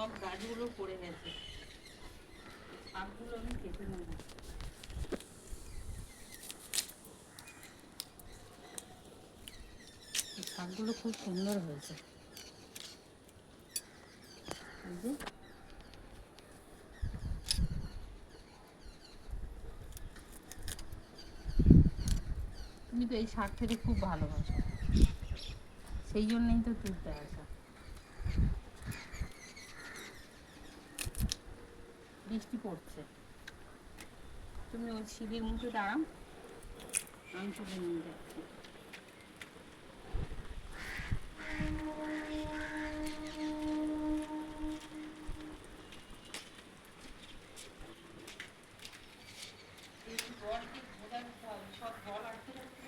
সব গাছগুলো পড়ে গেছে। শাকগুলো আমি কেটে নেব। শাকগুলো খুব সুন্দর হয়েছে। তুমি তো এই শাক খেতে খুব ভালোবাসো। সেই জন্যই তো তুলতে আসা। বৃষ্টি পড়ছে। তুমি ওই সিঁড়ির মুখে দাঁড়াও। আমি তুলে নিয়ে যাচ্ছি। সব জল আটকে রাখতে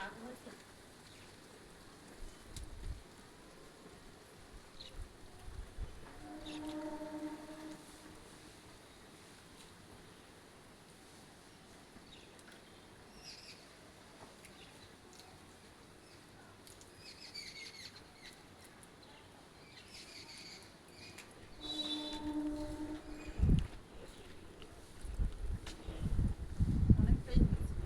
কতটা শাক হয়েছে অনেকটাই হয়েছে।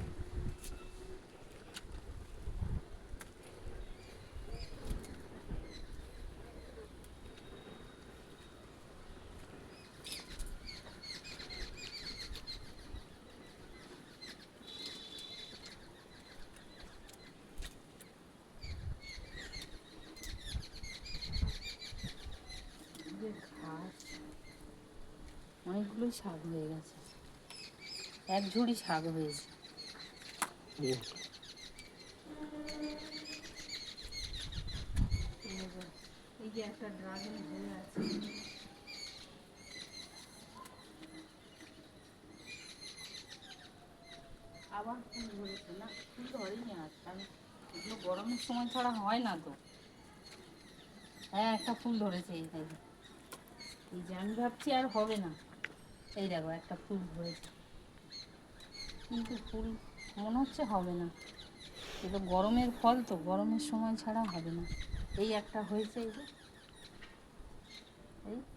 এই যে ঘাস অনেকগুলো শাক হয়ে গেছে। এক ঝুড়ি শাক হয়েছে। এই যে- একটা ড্রাগন আবার ফুল ধরেছে না? ফুল এগুলো গরমের সময় ছাড়া হয় না তো। হ্যাঁ একটা ফুল ধরেছে এই যে আমি ভাবছি আর হবে না। এই দেখো, একটা ফুল হয়েছে। কিন্তু ফুল মনে হচ্ছে হবে না। এটা গরমের ফল তো, গরমের সময় ছাড়া হবে না। এই একটা হয়েছে এই যে। এই